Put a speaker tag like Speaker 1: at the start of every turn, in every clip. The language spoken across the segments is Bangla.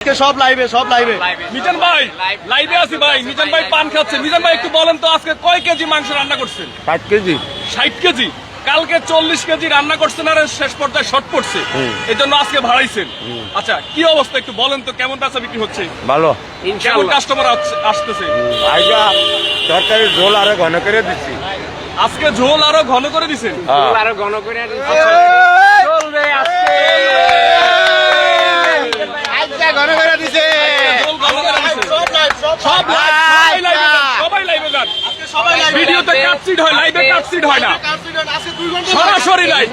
Speaker 1: আজকে সব লাইভে সব লাইভে
Speaker 2: মিজান ভাই লাইভে আছি ভাই মিজান ভাই পান খাচ্ছে। মিজান ভাই একটু বলেন তো আজকে কয় কেজি মাংস রান্না করছেন?
Speaker 3: ষাট কেজি।
Speaker 2: ষাট কেজি? কালকে চল্লিশ কেজি রান্না করছেন আর শেষ পর্যায়ে শর্ট পড়ছে এই জন্য আজকে ভাড়াইছেন আচ্ছা কি অবস্থা একটু বলেন তো কেমন বেচা বিক্রি হচ্ছে?
Speaker 3: ভালো।
Speaker 2: কেমন কাস্টমার আসতেছে?
Speaker 3: আইগা তরকারি ঝোল আরও ঘন করে দিচ্ছি
Speaker 2: আজকে ঝোল আরও ঘন করে দিছেন?
Speaker 3: হ্যাঁ।
Speaker 4: আরও ঘন করে
Speaker 2: দিছেন
Speaker 1: সব লাইভ সব
Speaker 2: সব সবাই লাইভে যান, সবাই লাইভে যান
Speaker 1: সবাই লাইভ
Speaker 2: ভিডিওতে কাটসিট হয় লাইভে কাটসিট হয় না সরাসরি লাইভ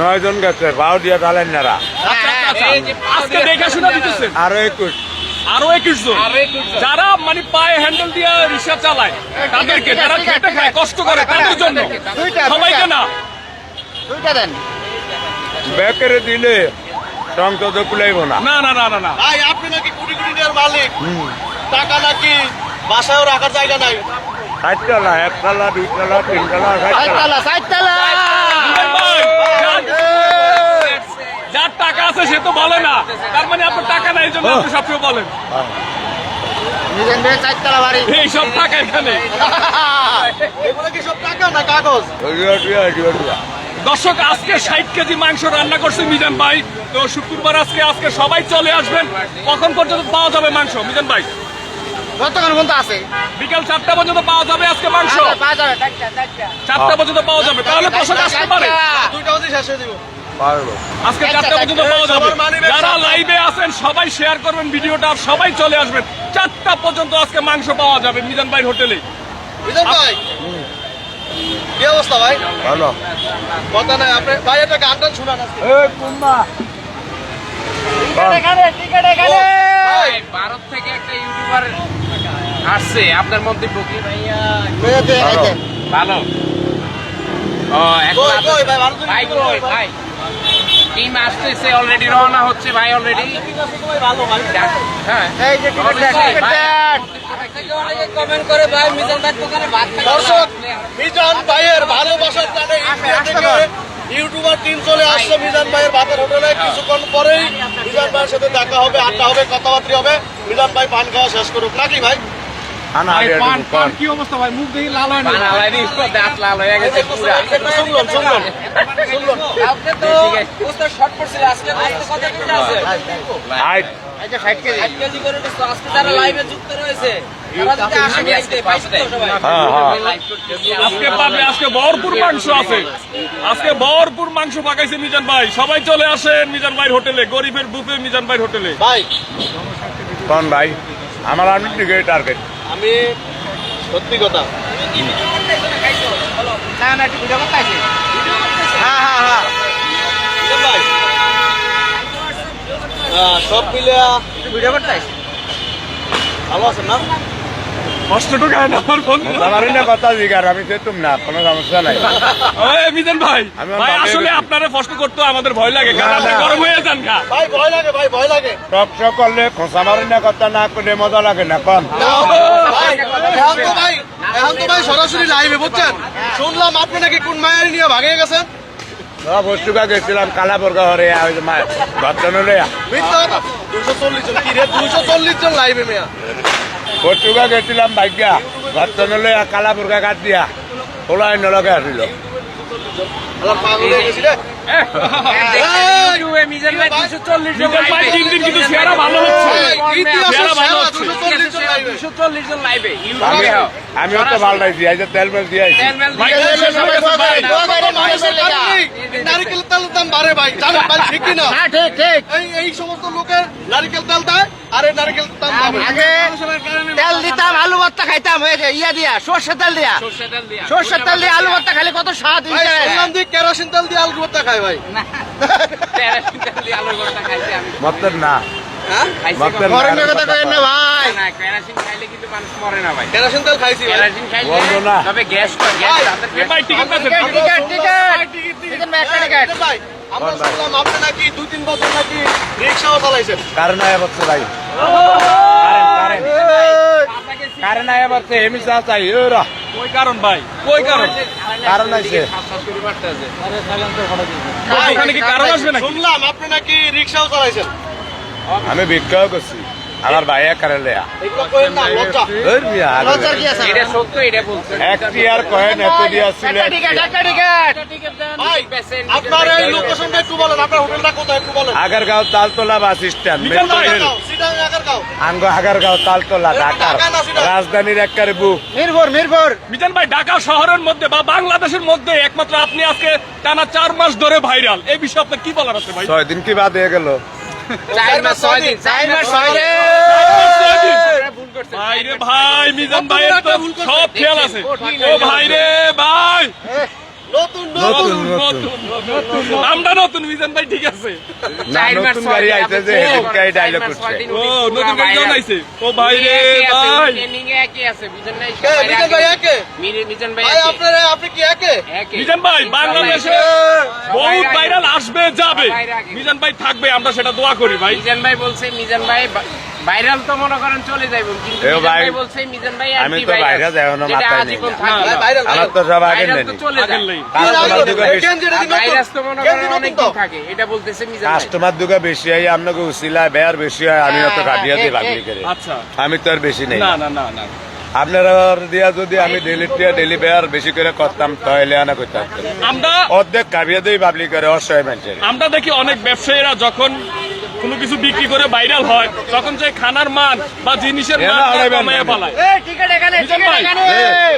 Speaker 3: নয় জন গেছে বাউ দিয়ে ঢালেন নারা।
Speaker 2: আচ্ছা, আচ্ছা, আচ্ছা। আজকে দেখে শুনে দিতেছেন
Speaker 3: আরও একুশ।
Speaker 2: আরও একুশ জন।
Speaker 4: আরও 21 জন।
Speaker 2: যারা মানে পায়ে হ্যান্ডেল দিয়ে রিক্সা চালায় তাদেরকে যারা খেটে খায় কষ্ট করে তাদের জন্য।
Speaker 1: দুইটা,
Speaker 2: সবাইকে। না?
Speaker 1: দুইটা দেন।
Speaker 3: বেকেরে দিলে সংসদ কুলাইব না।
Speaker 2: না না না না না।
Speaker 1: ভাই আপনি নাকি কোটি কোটি টাকার মালিক। টাকা নাকি বাসায়ও রাখার জায়গা নাই।
Speaker 3: ষাট তলা এক তলা দুই তলা তিন তলা ষাট তলা
Speaker 1: সাইতলা
Speaker 2: মিজান ভাই, যার- যার টাকা আছে সে তো বলে না। তার মানে আপনার টাকা নাই জন্য আপনি সবসময় বলেন। টাকা এখানে। দর্শক আজকে ষাট কেজি মাংস রান্না করছে মিজান ভাই। তো শুক্রবার আজকে আজকে সবাই চলে আসবেন। কখন পর্যন্ত পাওয়া যাবে মাংস মিজান ভাই?
Speaker 1: কতক্ষণ পর্যন্ত আছে।
Speaker 2: বিকাল চারটা পর্যন্ত পাওয়া যাবে আজকে মাংস?
Speaker 1: পাওয়া যাবে চারটা
Speaker 2: পর্যন্ত পাওয়া যাবে। তাহলে দর্শক আসতে পারে।
Speaker 1: দুইটা শেষ হয়ে দিব
Speaker 2: আজকে চারটা পর্যন্ত পাওয়া যাবে। যারা লাইভে আছেন সবাই শেয়ার করবেন ভিডিওটা আর সবাই চলে আসবেন। চারটা পর্যন্ত আজকে মাংস পাওয়া যাবে মিজান ভাই হোটেলে।
Speaker 1: বিজন ভাই কি অবস্থা ভাই?
Speaker 3: ভালো।
Speaker 1: কথা নাই আপনি ভাই একটা গান টান শোনান আজকে। ভাই
Speaker 4: ভারত থেকে একটা ইউটিউবার আসছে আপনার মধ্যে বকি ভাইয়া। ভালো।
Speaker 1: ভাই?
Speaker 4: ভাই? টিম আসতেছে অলরেডি রওনা হচ্ছে ভাই অলরেডি হ্যাঁ।
Speaker 1: এই যে টিকিট দেন,
Speaker 4: অবশ্যই,
Speaker 1: টিকিট
Speaker 4: ভাই।
Speaker 1: দেন।
Speaker 4: কমেন্ট করে ভাই মিজান ভাই দোকানে ভাত
Speaker 1: দর্শক মিজান ভাইয়ের ভালোবাসার টানে ইন্ডিয়া থেকে ইউটিউবার টিম চলে আসছে মিজান ভাইয়ের ভাতের হোটেলে। কিছুক্ষণ পরেই মিজান ভাইয়ের সাথে দেখা হবে আড্ডা হবে কথাবার্তা হবে। মিজান ভাই পান খাওয়া শেষ করুক। নাকি ভাই?
Speaker 2: কি অবস্থা ভাই? মুখ দেখি লাল হয় না
Speaker 4: দাঁত লাল হয়ে গেছে পুরা।
Speaker 1: শুনলাম শুনলাম শুনলাম
Speaker 4: কালকে তো পোস্টার শর্ট পড়ছিল আজকে কত কেজি আছে।
Speaker 1: কেজি।
Speaker 4: করে আজকে যারা লাইভে যুক্ত রয়েছে
Speaker 2: পাবে ভরপুর মাংস আছে। আজকে ভরপুর মাংস পাকাইছে মিজান ভাই। সবাই চলে আসেন মিজান ভাইয়ের হোটেলে গরিবের বুফে মিজান ভাই হোটেলে।
Speaker 1: ভাই।
Speaker 3: কোন ভাই? আমার আমি টার্গেট
Speaker 1: আমি সত্যি কথা।
Speaker 4: না না একটু ভিডিও করতে আছে
Speaker 1: হ্যাঁ হ্যাঁ হ্যাঁ। ভাই? সব মিলে
Speaker 4: ভিডিও করতে আছে
Speaker 1: ভালো আছেন না?
Speaker 2: হয় না আমার বন্ধু।
Speaker 3: আমার না কথা জিগার আমি যেতুম না কোনো সমস্যা নাই।
Speaker 2: ওই মিজান ভাই ভাই আসলে
Speaker 3: বাপের-
Speaker 2: কষ্ট করতে আমাদের ভয় লাগে কারণ
Speaker 3: না,
Speaker 2: আপনি গরম হয়ে যান গা।
Speaker 1: ভাই ভয় লাগে ভাই ভয় লাগে।
Speaker 3: টক টক করলে খোঁচা মারি না কথা না করলে মজা লাগে না কম
Speaker 1: ভাই ভাই এখন তো ভাই সরাসরি লাইভে বুঝছেন? শুনলাম আপনি নাকি কোন মায়ের নিয়ে ভাগে গেছেন?
Speaker 3: বস্তুকা গেছিলাম কালাবর্গা হরে ওই যে মা ঘটন
Speaker 1: চল্লিশ জন কি রে? দুশো চল্লিশ জন লাইভে মেয়া।
Speaker 3: বস্তুকা গেছিলাম ভাগ্যা? ঘটন কালা বুর্গা কাট দিয়া। ওলাই নলগে আসিল
Speaker 1: আল্লাহ পাগল গেছি রে
Speaker 4: ইউটিউবে মিজান ভাই 240 জন
Speaker 2: মিজান ভাই দিন দিন কিন্তু চেহারা ভালো হচ্ছে
Speaker 1: ভাই, ইতিহাসের
Speaker 2: চেহারা ভালো
Speaker 1: সেরা
Speaker 2: হচ্ছে।
Speaker 1: 240 জন লাইভে
Speaker 4: 240 জন লাইভে
Speaker 3: আমি
Speaker 4: ইউটিউবে
Speaker 3: আমিও তো পাল্টাইছি এই যে তেল মেল
Speaker 4: তেল দিয়ে-।
Speaker 1: নারিকেল তেলের দাম বাড়ে ভাই ঠিক এই সমস্ত লোকের নারিকেল তেল দেয় আর নারিকেল
Speaker 5: তেল দিতাম আলু ভর্তা খাইতাম যায়, দিয়া সর্ষের তেল দিয়া
Speaker 4: সরষে তেল দিয়া।
Speaker 5: আলু ভর্তা খাইলে কত স্বাদ।
Speaker 1: কেরোসিন তেল দিয়ে আলু ভর্তা খায় ভাই।
Speaker 3: মতের না।
Speaker 1: হ্যাঁ?
Speaker 5: না ভাই।
Speaker 4: না, কেরোসিন খাইলে কিন্তু মানুষ মরে না ভাই।
Speaker 1: কেরোসিন তেল খাইছি ভাই।
Speaker 4: কেরোসিন খাইলে
Speaker 3: বলব না।
Speaker 4: তবে গ্যাস তো- গ্যাস
Speaker 1: ভাই,
Speaker 4: রাতের
Speaker 2: এ
Speaker 4: গ্যাস
Speaker 2: ভাই টিকিট আছে
Speaker 5: টিকিট টিকিট টিকিট টিকিট একটা টিকিট
Speaker 1: ভাই আমরা শুনলাম আপনি নাকি দুই তিন বছর নাকি রিক্সাও চালাইছেন।
Speaker 3: কারণ
Speaker 2: কই কারণ ভাই কই কারণ
Speaker 3: কারণ আছে।
Speaker 1: ভাই,
Speaker 2: ওখানে কি কারণ আসবে নাকি?
Speaker 1: শুনলাম আপনি নাকি রিক্সাও চালাইছেন
Speaker 3: আমি বিক্রয় করছি আমার লেয়া। একটি আর। কয়েন এত দিয়া ছিল
Speaker 1: ভাই বলেন
Speaker 3: আগারগাঁও তালতলা বাস স্ট্যান্ড আঙ্গ আগারগাঁও তালতলা ঢাকার
Speaker 1: ঢাকা।
Speaker 3: রাজধানীর একবারে বুক
Speaker 5: মিরপুর মিরপুর।
Speaker 2: মিজান ভাই ঢাকা শহরের মধ্যে বা বাংলাদেশের মধ্যে একমাত্র আপনি আজকে টানা চার মাস ধরে ভাইরাল। এই বিষয়ে আপনার কি বলার আছে ভাই?
Speaker 3: ছয় দিন কি বাদ হয়ে গেল?
Speaker 4: চার মাস ছয় দিন
Speaker 5: চার মাস ছয় দিন।
Speaker 2: ভাই রে ভাই মিজান ভাইয়ের তো সব খেয়াল আছে। ও ভাই রে ভাই।
Speaker 1: নতুন নতুন
Speaker 3: নতুন।
Speaker 2: মিজান ভাই ঠিক আছে।
Speaker 3: নতুন গাড়ি আইছে যে ডায়লগ করছে।
Speaker 2: ও নতুন গাড়ি
Speaker 4: ভাইরাল।
Speaker 2: আইছে। ও ভাই রে ভাই।
Speaker 4: এ আছে, মিজান ভাই
Speaker 1: একে?
Speaker 4: মিজান ভাই
Speaker 1: ভাই। আপনি কি একে।
Speaker 2: মিজান ভাই বাংলাদেশে বহুত ভাইরাল আসবে যাবে। মিজান ভাই থাকবে আমরা সেটা দোয়া করি ভাই।
Speaker 4: মিজান ভাই বলছে মিজান ভাই ভাইরাল তো মনে করেন চলে যাইব কিন্তু
Speaker 3: ভাই,
Speaker 4: বলছে মিজান ভাই
Speaker 3: আমি তো
Speaker 4: ভাইরাল,
Speaker 3: ভাইরাল
Speaker 4: এখনও
Speaker 3: মাথায় নেই।
Speaker 2: না,
Speaker 3: আমার তো সব আগে নেই
Speaker 4: তো চলে? ভাইরাস মনে করেন অনেক দিন থাকে এটা বলতেছে মিজান
Speaker 3: কাস্টমার দুটো বেশি হয় আপনাকে উচিলা বেয়ার বেশি হয় আমি অত কাটিয়ে দিই ভাবলি করে
Speaker 2: আচ্ছা।
Speaker 3: আমি তো আর বেশি নেই।
Speaker 2: না না না না।
Speaker 3: আপনারা দিয়া যদি আমি ডেলি বেয়ার বেশি করে করতাম তাহলে আনা করতাম।
Speaker 2: আমরা
Speaker 3: অর্ধেক কাবিয়ে দিই ভাবলি করে অসহায় মানুষের।
Speaker 2: আমরা দেখি অনেক ব্যবসায়ীরা যখন কোনো কিছু বিক্রি করে ভাইরাল হয় তখন যে খানার মান বা জিনিসের মান
Speaker 5: কমায় এখানে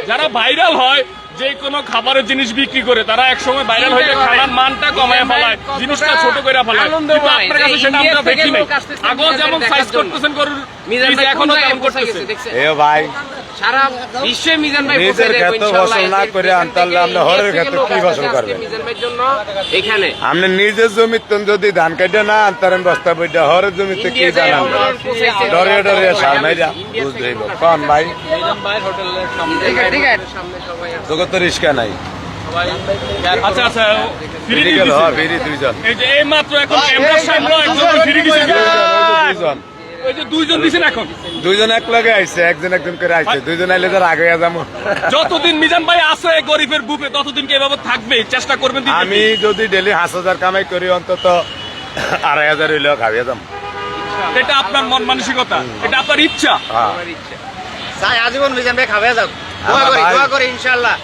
Speaker 2: যারা ভাইরাল হয় যে কোনো খাবারের জিনিস বিক্রি করে তারা একসময় ভাইরাল হয়ে
Speaker 4: করেন।
Speaker 2: মানটা কমায় ফেলায় জিনিসটা ছোট করে ফেলায় কিন্তু আপনার কাছে সেটা আমরা দেখি নাই আগেও যেমন সাইজ করতেছেন গরুর
Speaker 4: মিজান ভাই এখনও
Speaker 2: তেমন করতেছে
Speaker 3: এ ভাই
Speaker 4: সারা বিশ্বে মিজান ভাই
Speaker 3: নিজের ক্ষেত ফসল না করে
Speaker 4: এখান
Speaker 3: আনতে আপনি হরের ক্ষেতে কি ফসল করবেন?
Speaker 4: মিজান ভাইয়ের জন্য এখানে
Speaker 3: আপনি নিজের জমিতে যদি ধান কেটে না আনতারেন বস্তা বইটা হরের জমিতে কি
Speaker 4: পৌঁছাইছে।
Speaker 3: ডরে ডরে সারমাইরা
Speaker 4: ইন্ডিয়া
Speaker 3: বুঝ
Speaker 4: থেকে
Speaker 3: দেব
Speaker 4: লোক আসছে।
Speaker 3: কন ভাই
Speaker 4: মিজান ভাইয়ের সামনে সবাই আছে।
Speaker 3: তোকে তো রিস্কা নাই।
Speaker 2: আচ্ছা আচ্ছা ফ্রি
Speaker 3: মেডিকেল হ ফিরি দুইজন।
Speaker 2: এই যে এই মাত্র এখন ক্যামেরার সামনে একজন ফ্রি দিছে
Speaker 3: দুইজন।
Speaker 2: ওই যে দুইজন দিছেন এখন?
Speaker 3: দুইজন এক লগে আইছে একজন একজন করে আইছে। দুইজন আইলে তার আগে যাব।
Speaker 2: যতদিন মিজান ভাই আছে গরিবের বুকে ততদিন কি এভাবে থাকবে? চেষ্টা করবেন
Speaker 3: আমি যদি ডেলি পাঁচ হাজার কামাই করি অন্তত আড়াই হাজার হইলেও খাবিয়ে যাম
Speaker 2: এটা আপনার মন মানসিকতা এটা আপনার ইচ্ছা।
Speaker 3: হ্যাঁ।
Speaker 5: চাই আজীবন মিজান ভাই খাবে যাও দোয়া করি দোয়া করি ইনশাআল্লাহ।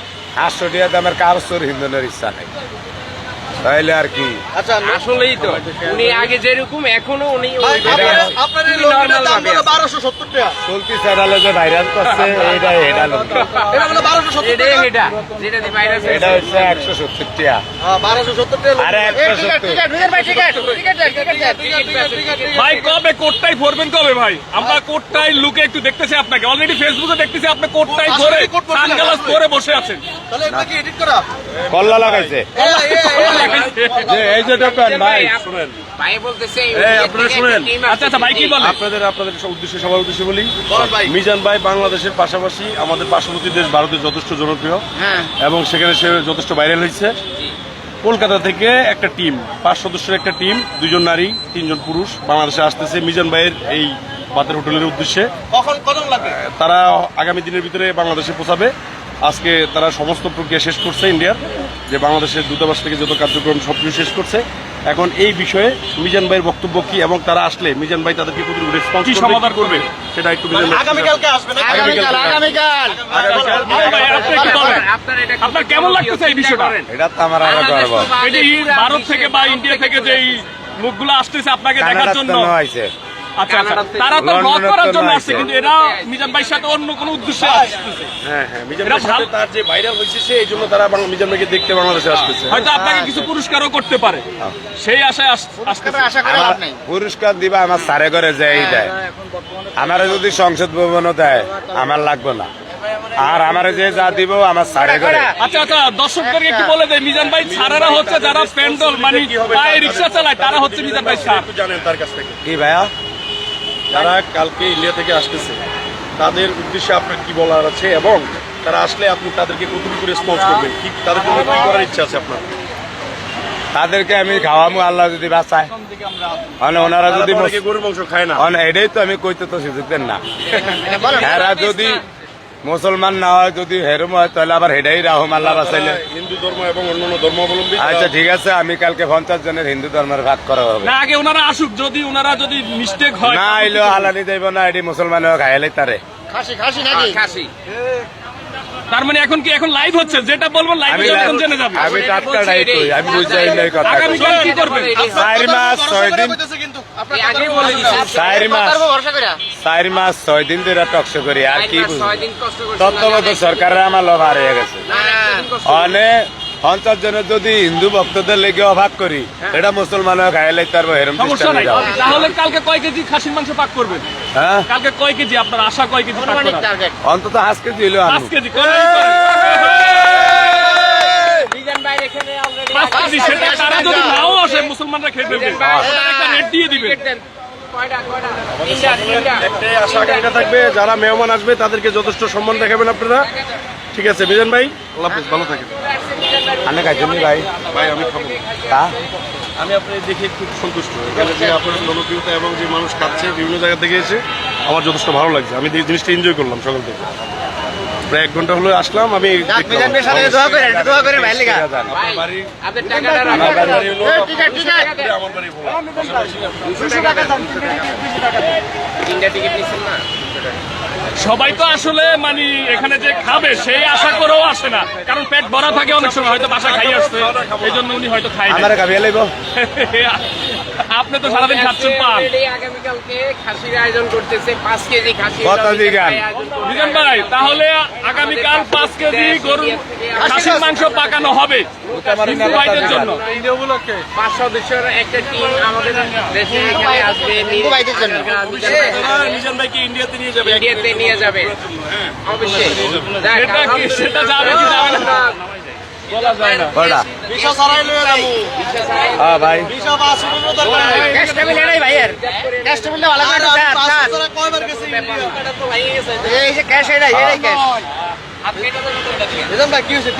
Speaker 3: আটশো টাকা দামের চোর হিন্দনের ইচ্ছা নেই। তাইলে আর কি?
Speaker 1: আচ্ছা
Speaker 4: আসলেই তো উনি আগে যেরকম এখনও উনি
Speaker 1: ভাই, আপনার- এই দাম হলো টাকা।
Speaker 3: চলতি চ্যানেলে যে করছে এটা।
Speaker 1: এটা হলো টাকা।
Speaker 4: এটা যেটা ভাইরাস
Speaker 3: এটা হচ্ছে টাকা।
Speaker 1: হ্যাঁ, টাকা
Speaker 3: আরে
Speaker 5: টিকেট টিকেট টিকেট
Speaker 2: কবে কোটটাই ভরবেন কবে ভাই? আমরা কোটটাই লুকে একটু দেখতেছি আপনাকে। অলরেডি ফেসবুকে দেখতেছি আপনি কোটটাই ধরে সানগ্লাস পরে বসে আছেন।
Speaker 1: তাহলে এগুলো কি edit করা?
Speaker 3: কল্লা লাগাইছে। এই যে দোকান ভাই
Speaker 4: শুনেন। ভাই বলতেছে
Speaker 6: এই, আপনারা শুনেন।
Speaker 2: আচ্ছা আচ্ছা ভাই কি বলে
Speaker 6: আপনাদের আপনাদের উদ্দেশ্যে সবার উদ্দেশ্যে বলি। মিজান ভাই বাংলাদেশের পাশাপাশি আমাদের পার্শ্ববর্তী দেশ ভারতে যথেষ্ট জনপ্রিয়।
Speaker 5: হ্যাঁ।
Speaker 6: এবং সেখানে সে যথেষ্ট ভাইরাল হয়েছে। কলকাতা থেকে একটা টিম পাঁচ সদস্যের একটা টিম দুজন নারী তিনজন পুরুষ বাংলাদেশে আসতেছে। মিজান ভাইয়ের এই বাতের হোটেলের উদ্দেশ্যে।
Speaker 1: কখন কখন লাগবে
Speaker 6: তারা আগামী দিনের ভিতরে বাংলাদেশে পৌঁছাবে। আজকে তারা সমস্ত প্রক্রিয়া শেষ করছে ইন্ডিয়ার। যে বাংলাদেশের দূতাবাস থেকে যত কার্যক্রম সব কিছু শেষ করছে এখন এই বিষয়ে মিজান ভাইয়ের বক্তব্য কি এবং তারা আসলে মিজান ভাই তাদেরকে কতটুকু রেসপন্স
Speaker 2: কি সমাধান করবে?
Speaker 6: সেটা একটু মিজান
Speaker 1: আগামীকালকে আসবে না
Speaker 5: আগামীকাল আগামীকাল?
Speaker 4: আপনার
Speaker 2: কেমন লাগতেছে এই বিষয়টা?
Speaker 3: এটা তো আমার আরও গর্ব।
Speaker 2: ভারত থেকে বা ইন্ডিয়া থেকে যে এই লোকগুলো আসতেছে আপনাকে দেখার জন্য? আচ্ছা আচ্ছা।
Speaker 4: কানাডা থেকে-
Speaker 2: তারা তো ব্লগ করার জন্য আসছে কিন্তু এরা মিজান ভাইয়ের সাথে অন্য কোনো উদ্দেশ্যে আসতেছে।
Speaker 6: হ্যাঁ হ্যাঁ মিজান ভাইয়ের সাথে তার যে ভাইরাল হয়েছে সে এই জন্য তারা মিজান ভাইকে দেখতে বাংলাদেশে আসতেছে।
Speaker 2: হয়তো আপনাকে কিছু পুরস্কারও করতে পারে। সেই আশায় আস-
Speaker 5: আশা করে লাভ নাই।
Speaker 3: পুরস্কার দিবা আমার সারে করে যাই দেয়। আমার যদি সংসদ ভবনও দেয় আমার লাগবে না। আর আমার যে যা দিব আমার সারে করে।
Speaker 2: আচ্ছা আচ্ছা দর্শকদেরকে একটু বলে দেয় মিজান ভাই ছাড়ারা হচ্ছে যারা প্যান্ডল মানে রিক্সা চালায় তারা হচ্ছে মিজান ভাই
Speaker 6: একটু জানেন তার কাছ থেকে
Speaker 3: কি ভাইয়া?
Speaker 6: তারা কালকে ইন্ডিয়া থেকে আসতেছে তাদের উদ্দেশ্যে আপনার কি বলার আছে এবং তারা আসলে আপনি তাদেরকে কতটুকু রেসপন্স করবেন? কি তাদের জন্য কি করার ইচ্ছা আছে আপনার?
Speaker 3: তাদেরকে আমি খাওয়ামু আল্লাহ যদি বাঁচায়। মানে ওনারা যদি
Speaker 6: গরু মাংস খায় না।
Speaker 3: মানে এটাই তো আমি কইতে তো সুযোগ দেন না এরা যদি মুসলমান না হয় যদি হেরম হয় তাহলে আবার হেডাই রাহম আল্লাহ বাঁচাইলে।
Speaker 6: হিন্দু ধর্ম এবং অন্যান্য ধর্মাবলম্বী
Speaker 3: আচ্ছা ঠিক আছে আমি কালকে পঞ্চাশ জনের হিন্দু ধর্মের ভাগ করা হবে।
Speaker 2: না আগে ওনারা আসুক যদি ওনারা যদি মিস্টেক হয়
Speaker 3: না আইলেও হালালি যাইব না এটি মুসলমানেও খাইলে তারে।
Speaker 5: খাসি খাসি নাকি?
Speaker 4: খাসি।
Speaker 2: তার মানে এখন কি এখন লাইভ হচ্ছে? যেটা বলব লাইভ
Speaker 3: আমি
Speaker 2: এখন জেনে যাবে।
Speaker 3: আমি টাটকাটাই কই আমি বুঝাই নাই কথা
Speaker 2: কি করবেন
Speaker 3: চার মাস ছয় দিন।
Speaker 1: কিন্তু
Speaker 4: এই আগে বলে দিছি।
Speaker 3: চার মাস।
Speaker 5: ভরসা করে
Speaker 3: চার মাস ছয় দিন ধরে টকশো করি আর কি তত্ত্বাবধায়ক সরকারের আমার লোভ হারিয়ে গেছে। অনেক পঞ্চাশ জনের যদি হিন্দু ভক্তদের লেগে অভাব করি এটা মুসলমানও খাইলে তার হেরম
Speaker 2: সমস্যা নাই। তাহলে কালকে কয় কেজি খাসির মাংস পাক করবেন?
Speaker 3: হ্যাঁ?
Speaker 2: কালকে কয় কেজি? আপনার আশা কয় কেজি
Speaker 3: অন্তত আজকে
Speaker 2: কেজি পাঁচ কেজি সেটা তারা যদি নাও আসে মুসলমানরা খেয়ে একটা রেট দিয়ে দিবেন।
Speaker 6: একটাই আশা আকাঙ্ক্ষা থাকবে যারা মেহমান আসবে তাদেরকে যথেষ্ট সম্মান দেখাবেন আপনারা। ঠিক আছে। মিজান ভাই? আল্লাহ হাফেজ ভালো থাকেন।
Speaker 3: আমি খাইছেন ভাই?
Speaker 6: ভাই। আমি খাব।
Speaker 3: তা?
Speaker 6: আমি আপনি দেখে খুব সন্তুষ্ট। এখানে যে আপনার জনপ্রিয়তা এবং যে মানুষ খাচ্ছে বিভিন্ন জায়গা থেকে এসে আমার যথেষ্ট ভালো লাগছে। আমি জিনিসটা এনজয় করলাম সকাল থেকে। প্রায় এক ঘণ্টা হলো আসলাম আমি
Speaker 2: সবাই তো আসলে মানে এখানে যে খাবে সেই আশা করেও আসে না। কারণ পেট ভরা থাকে অনেক সময় হয়তো বাসা খাই আসছে এই জন্য উনি হয়তো খাই
Speaker 3: আমার লাগব
Speaker 2: আপনি তো সারাদিন খাচ্ছেন পান।
Speaker 4: আগামীকালকে খাসির আয়োজন করতেছে পাঁচ কেজি খাসি
Speaker 3: কত
Speaker 2: ভাই তাহলে আগামীকাল পাঁচ কেজি গরু খাসির মাংস পাকানো হবে ভাইদের জন্য।
Speaker 4: পাঁচ সদস্যের একটা টিম আমাদের দেশে এখানে আসবে
Speaker 5: হিন্দু ভাইদের জন্য।
Speaker 6: ইন্ডিয়াতে নিয়ে যাবে।
Speaker 4: ইন্ডিয়াতে নিয়ে যাবে। অবশ্যই।
Speaker 2: সেটা যাবে কি? যাবে বলা যায় না।
Speaker 3: কটা হ্যাঁ ভাই।
Speaker 1: ভাই কি হয়েছে